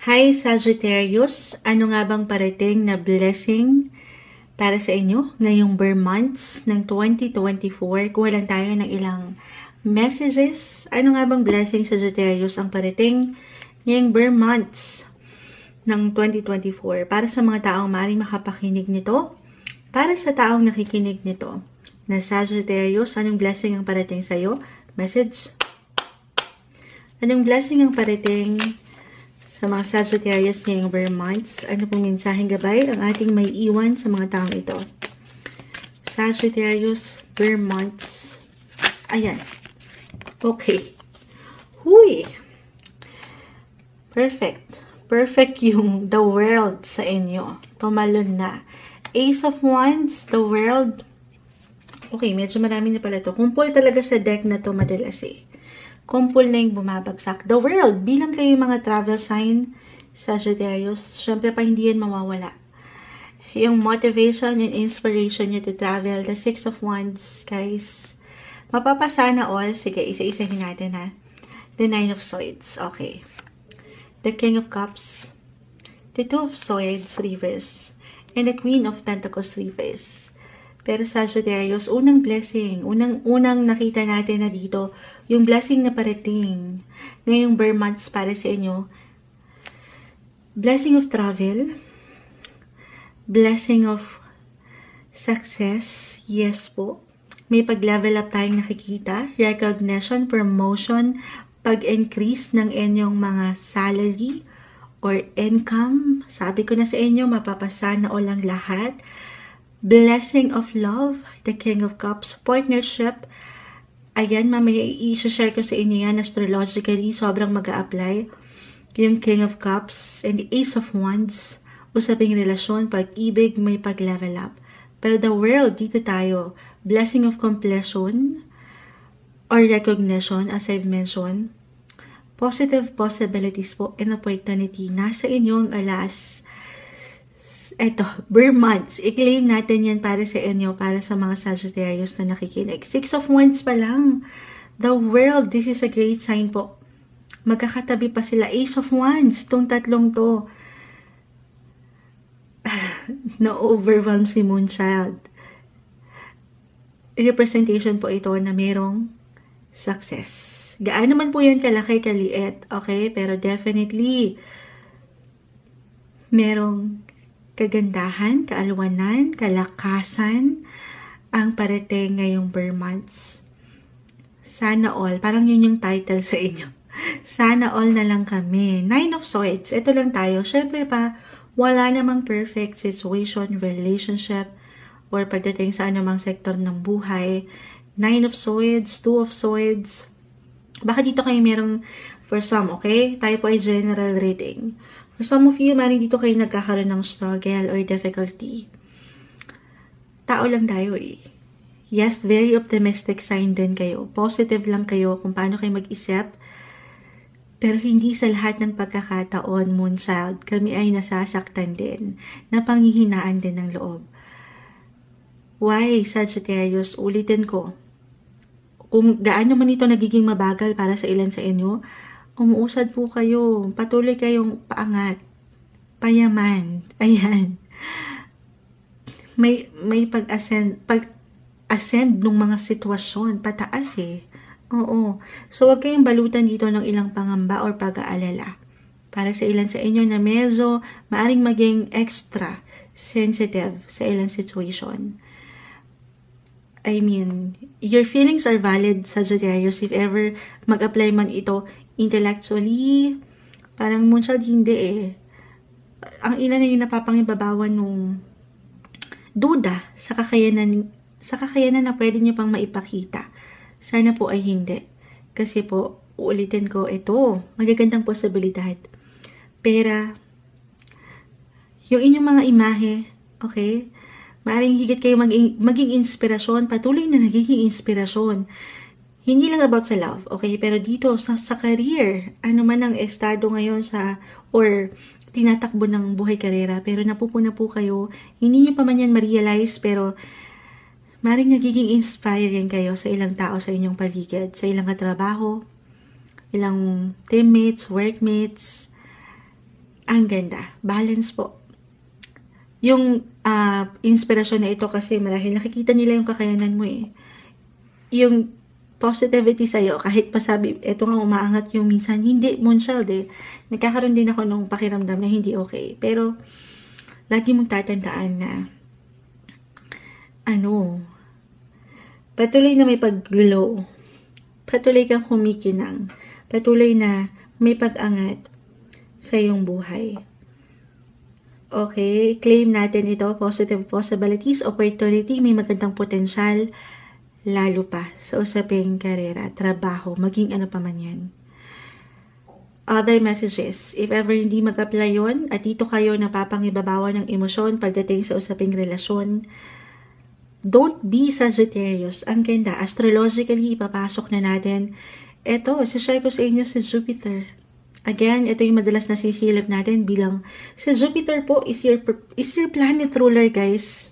Hi Sagittarius, ano nga bang parating na blessing para sa inyo ngayong bar months ng 2024? Kuha lang tayo ng ilang messages. Ano nga bang blessing Sagittarius ang parating ngayong bar months ng 2024 para sa mga taong maaaring makapakinig nito? Para sa taong nakikinig nito na Sagittarius, anong blessing ang parating sa iyo? Message. Anong blessing ang parating sa mga Sagittarius ngayong bare months. Ano pong mensaheng gabay ang ating may iwan sa mga taong ito? Sagittarius, bare months. Ayan. Okay. Huy! Perfect. Perfect yung the world sa inyo. Tumalon na. Ace of Wands, the world. Okay, medyo marami na pala to. Kumpol talaga sa deck na to madalas eh kumpul na yung bumabagsak. The world, bilang kayo mga travel sign, Sagittarius, syempre pa hindi yan mawawala. Yung motivation and inspiration nyo to travel, the Six of Wands, guys. Mapapasana all. Sige, isa-isahin natin ha. The Nine of Swords, okay. The King of Cups, the Two of Swords, reverse, and the Queen of Pentacles, reverse. Pero Sagittarius, unang blessing, unang unang nakita natin na dito, yung blessing na parating ngayong bare months para sa inyo. Blessing of travel, blessing of success, yes po. May pag-level up tayong nakikita, recognition, promotion, pag-increase ng inyong mga salary or income. Sabi ko na sa inyo, mapapasana o lang lahat Blessing of Love, the King of Cups, Partnership. Ayan, mamaya i-share ko sa inyo yan astrologically. Sobrang mag apply Yung King of Cups and the Ace of Wands. Usaping relasyon, pag-ibig, may pag-level up. Pero the world, dito tayo. Blessing of completion or recognition, as I've mentioned. Positive possibilities po and opportunity. Nasa inyong alas eto, bare months. I-claim natin yan para sa inyo, para sa mga Sagittarius na nakikinig. Six of Wands pa lang. The world, this is a great sign po. Magkakatabi pa sila. Ace of Wands, tong tatlong to. Na-overwhelm si Moonchild. Representation po ito na merong success. Gaano man po yan kalaki, kaliit, okay? Pero definitely, merong kagandahan, kaalwanan, kalakasan ang parating ngayong bare months. Sana all, parang yun yung title sa inyo. Sana all na lang kami. Nine of Swords, ito lang tayo. Siyempre pa, wala namang perfect situation, relationship, or pagdating sa anumang sektor ng buhay. Nine of Swords, Two of Swords. Baka dito kayo merong, for some, okay? Tayo po ay general reading. For some of you, maring dito kayo nagkakaroon ng struggle or difficulty. Tao lang tayo eh. Yes, very optimistic sign din kayo. Positive lang kayo kung paano kayo mag-isip. Pero hindi sa lahat ng pagkakataon, Moonchild, kami ay nasasaktan din, na panghihinaan din ng loob. Why, Sagittarius, ulitin ko, kung gaano man ito nagiging mabagal para sa ilan sa inyo, umuusad po kayo. Patuloy kayong paangat. Payaman. Ayan. May, may pag-ascend, pag-ascend ng mga sitwasyon. Pataas eh. Oo. So, wag kayong balutan dito ng ilang pangamba or pag-aalala. Para sa ilan sa inyo na medyo maaring maging extra sensitive sa ilang situation. I mean, your feelings are valid, Sagittarius, if ever mag-apply man ito intellectually, parang munsyad hindi eh. Ang ina na yung napapangibabawan nung duda sa kakayanan, sa kakayanan na pwede nyo pang maipakita. Sana po ay hindi. Kasi po, uulitin ko, ito, magagandang posibilidad. Pera, yung inyong mga imahe, okay? Maaring higit kayo maging, maging inspirasyon, patuloy na nagiging inspirasyon hindi lang about sa love, okay? Pero dito, sa, sa career, ano man ang estado ngayon sa, or tinatakbo ng buhay karera, pero napupuna po kayo, hindi nyo pa man yan ma-realize, pero maring nagiging inspiring kayo sa ilang tao sa inyong paligid, sa ilang katrabaho, ilang teammates, workmates, Ang ganda. Balance po. Yung uh, inspirasyon na ito kasi marahil nakikita nila yung kakayanan mo eh. Yung positivity sa'yo, kahit pa sabi, eto nga umaangat yung minsan, hindi, Moonchild eh. Nagkakaroon din ako nung pakiramdam na hindi okay. Pero, lagi mong tatandaan na, ano, patuloy na may pag-glow. Patuloy kang kumikinang. Patuloy na may pag-angat sa iyong buhay. Okay, claim natin ito, positive possibilities, opportunity, may magandang potensyal, lalo pa sa usaping karera, trabaho, maging ano pa man yan. Other messages, if ever hindi mag-apply yun, at dito kayo napapangibabawa ng emosyon pagdating sa usaping relasyon, don't be Sagittarius. Ang ganda, astrologically, ipapasok na natin. Ito, share ko sa inyo si Jupiter. Again, ito yung madalas na sisilip natin bilang si Jupiter po is your, is your planet ruler, guys.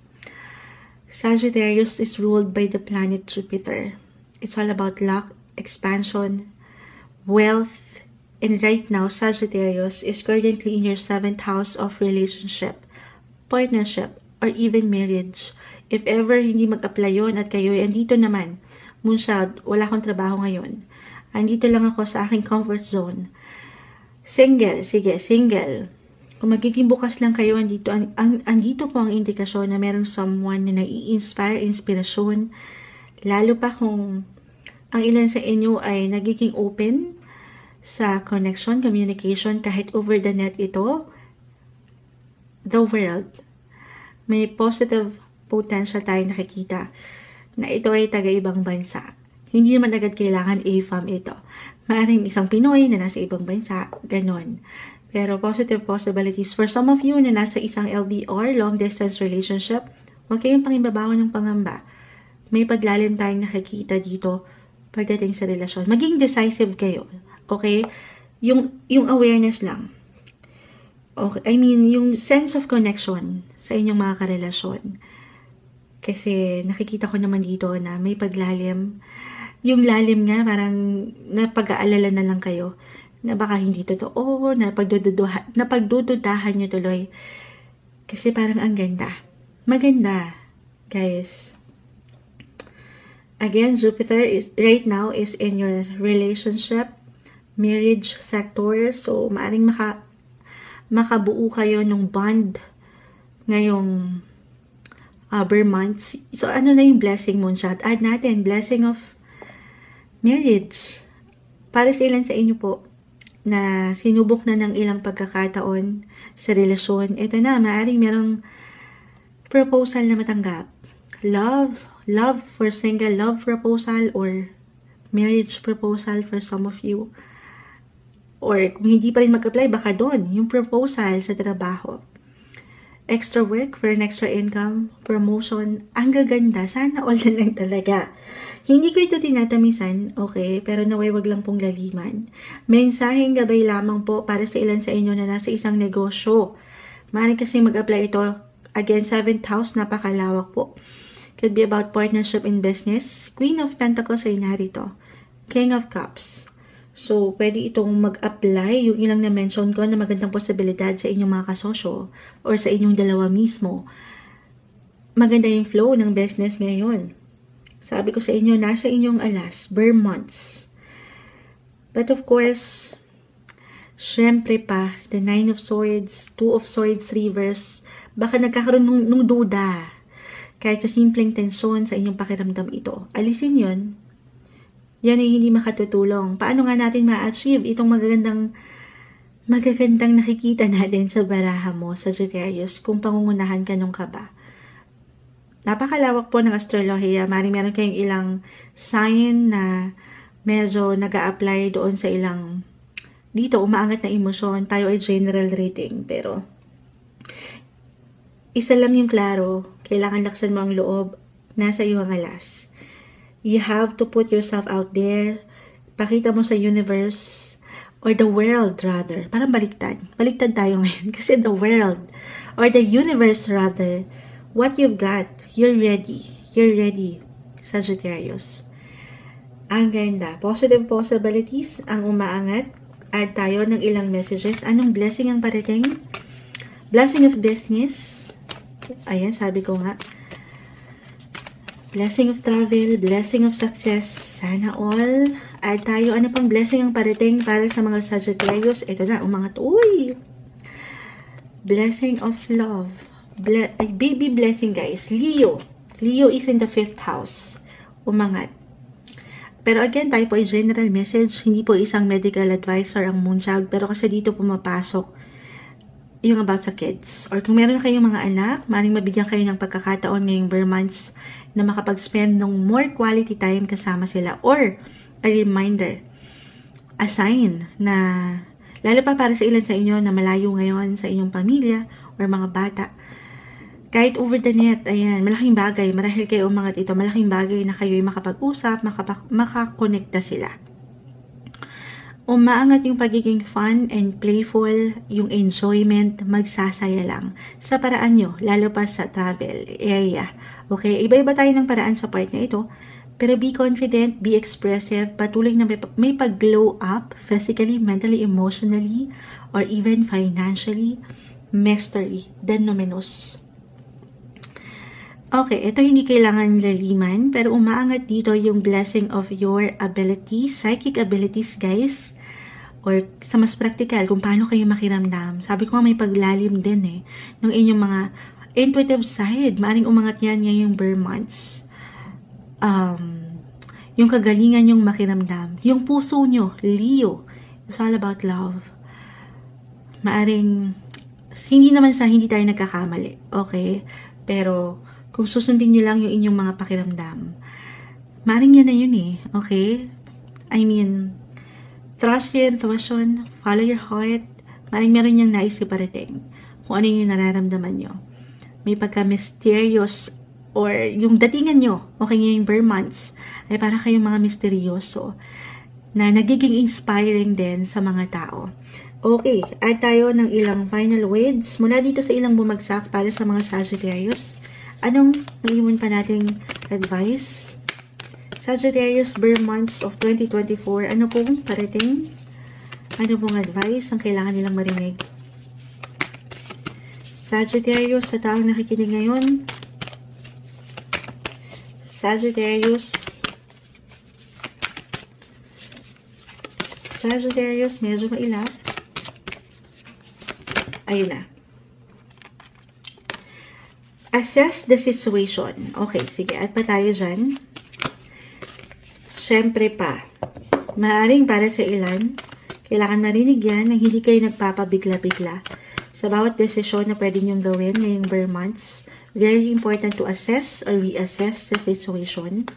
Sagittarius is ruled by the planet Jupiter. It's all about luck, expansion, wealth, and right now, Sagittarius is currently in your seventh house of relationship, partnership, or even marriage. If ever hindi mag-apply yun at kayo ay andito naman, Moonshad, wala akong trabaho ngayon. Andito lang ako sa aking comfort zone. Single, sige, single kung magiging bukas lang kayo, andito, ang, ang, andito po ang indikasyon na merong someone na nai-inspire, inspirasyon, lalo pa kung ang ilan sa inyo ay nagiging open sa connection, communication, kahit over the net ito, the world, may positive potential tayo nakikita na ito ay taga-ibang bansa. Hindi naman agad kailangan AFAM ito. Maaring isang Pinoy na nasa ibang bansa, ganon. Pero positive possibilities. For some of you na nasa isang LDR, long distance relationship, huwag kayong pangimbabawan ng pangamba. May paglalim tayong nakikita dito pagdating sa relasyon. Maging decisive kayo. Okay? Yung, yung awareness lang. Okay, I mean, yung sense of connection sa inyong mga karelasyon. Kasi nakikita ko naman dito na may paglalim. Yung lalim nga, parang napag-aalala na lang kayo na baka hindi totoo, na pagdududahan, na pagdududahan nyo tuloy. Kasi parang ang ganda. Maganda, guys. Again, Jupiter is right now is in your relationship, marriage sector. So, maaring maka, makabuo kayo ng bond ngayong uh, months. So, ano na yung blessing mo siya? Add natin, blessing of marriage. Para sa ilan sa inyo po, na sinubok na ng ilang pagkakataon sa relasyon, ito na, maaaring merong proposal na matanggap. Love, love for single love proposal or marriage proposal for some of you. Or kung hindi pa rin mag-apply, baka doon, yung proposal sa trabaho. Extra work for an extra income, promotion, ang gaganda. Sana all na lang talaga. Hindi ko ito tinatamisan, okay, pero naway wag lang pong laliman. Mensaheng gabay lamang po para sa ilan sa inyo na nasa isang negosyo. Maaari kasi mag-apply ito. Again, 7th house, napakalawak po. Could be about partnership in business. Queen of Pentacles ay narito. King of Cups. So, pwede itong mag-apply yung ilang na-mention ko na magandang posibilidad sa inyong mga kasosyo or sa inyong dalawa mismo. Maganda yung flow ng business ngayon. Sabi ko sa inyo, nasa inyong alas, bare months. But of course, syempre pa, the Nine of Swords, Two of Swords reverse, baka nagkakaroon ng, ng duda. Kahit sa simpleng tensyon sa inyong pakiramdam ito. Alisin yon yan ay hindi makatutulong. Paano nga natin ma-achieve itong magagandang magagandang nakikita natin sa baraha mo, sa Sagittarius, kung pangungunahan ka nung kaba? Napakalawak po ng astrolohiya. Maring meron kayong ilang sign na medyo nag apply doon sa ilang dito, umaangat na emosyon. Tayo ay general rating. Pero, isa lang yung klaro. Kailangan laksan mo ang loob. Nasa iyo ang alas. You have to put yourself out there. Pakita mo sa universe or the world rather. Parang baliktad. Baliktad tayo ngayon. Kasi the world or the universe rather what you've got, you're ready. You're ready, Sagittarius. Ang ganda. Positive possibilities ang umaangat. add tayo ng ilang messages. Anong blessing ang parating? Blessing of business. Ayan, sabi ko nga. Blessing of travel, blessing of success. Sana all. Add tayo. Ano pang blessing ang parating para sa mga Sagittarius? Ito na, umangat. Uy! Blessing of love. Ble baby blessing, guys. Leo. Leo is in the fifth house. Umangat. Pero again, tayo po ay general message. Hindi po isang medical advisor ang moonchild. Pero kasi dito pumapasok yung about sa kids. Or kung meron kayong mga anak, maaaring mabigyan kayo ng pagkakataon ngayong bare months na makapag-spend ng more quality time kasama sila. Or, a reminder, a sign na, lalo pa para sa ilan sa inyo na malayo ngayon sa inyong pamilya or mga bata, kahit over the net, ayan, malaking bagay, marahil kayo umangat ito, malaking bagay na kayo'y makapag-usap, makapa- makakonekta sila umaangat yung pagiging fun and playful, yung enjoyment, magsasaya lang sa paraan nyo, lalo pa sa travel area. Okay, iba-iba tayo ng paraan sa part na ito, pero be confident, be expressive, patuloy na may, may pag-glow up physically, mentally, emotionally, or even financially, mastery, then numinous. Okay, ito hindi kailangan laliman, pero umaangat dito yung blessing of your abilities, psychic abilities, guys or sa mas practical, kung paano kayo makiramdam. Sabi ko may paglalim din eh, ng inyong mga intuitive side. Maaring umangat yan ngayong bare months. Um, yung kagalingan yung makiramdam. Yung puso nyo, Leo, it's all about love. Maaring, hindi naman sa hindi tayo nagkakamali, okay? Pero, kung susundin nyo lang yung inyong mga pakiramdam, maaring yan na yun eh, okay? I mean, Trust your intuition, follow your heart. Maring meron niyang nais iparating kung ano yung nararamdaman nyo. May pagka-mysterious or yung datingan nyo, okay ngayong bare months, ay para kayong mga misteryoso na nagiging inspiring din sa mga tao. Okay, add tayo ng ilang final words mula dito sa ilang bumagsak para sa mga Sagittarius. Anong naiwan pa nating advice? Sagittarius Bear Months of 2024, ano pong parating? Ano pong advice ang kailangan nilang marinig? Sagittarius, sa taong nakikinig ngayon, Sagittarius, Sagittarius, medyo mailap. Ayun na. Assess the situation. Okay, sige. At pa tayo dyan. Siyempre pa, maaring para sa ilan, kailangan marinig yan na hindi kayo nagpapabigla-bigla. Sa bawat desisyon na pwede niyong gawin ngayong bare months, very important to assess or reassess the situation.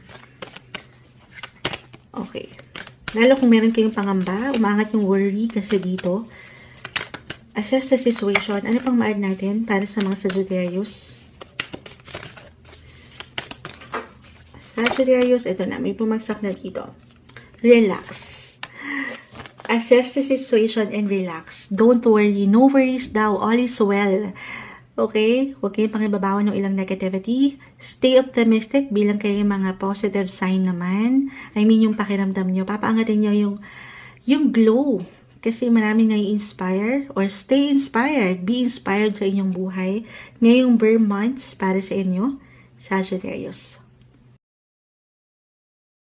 Okay. Lalo kung meron kayong pangamba, umangat yung worry kasi dito. Assess the situation. Ano pang ma-add natin para sa mga Sagittarius? Sagittarius, ito na, may pumagsak na dito. Relax. Assess the situation and relax. Don't worry. No worries daw. All is well. Okay? Huwag kayong pangibabawan ng ilang negativity. Stay optimistic bilang kayo mga positive sign naman. I mean, yung pakiramdam nyo. Papaangatin nyo yung, yung glow. Kasi marami nga inspire or stay inspired. Be inspired sa inyong buhay. Ngayong bare months para sa inyo, Sagittarius.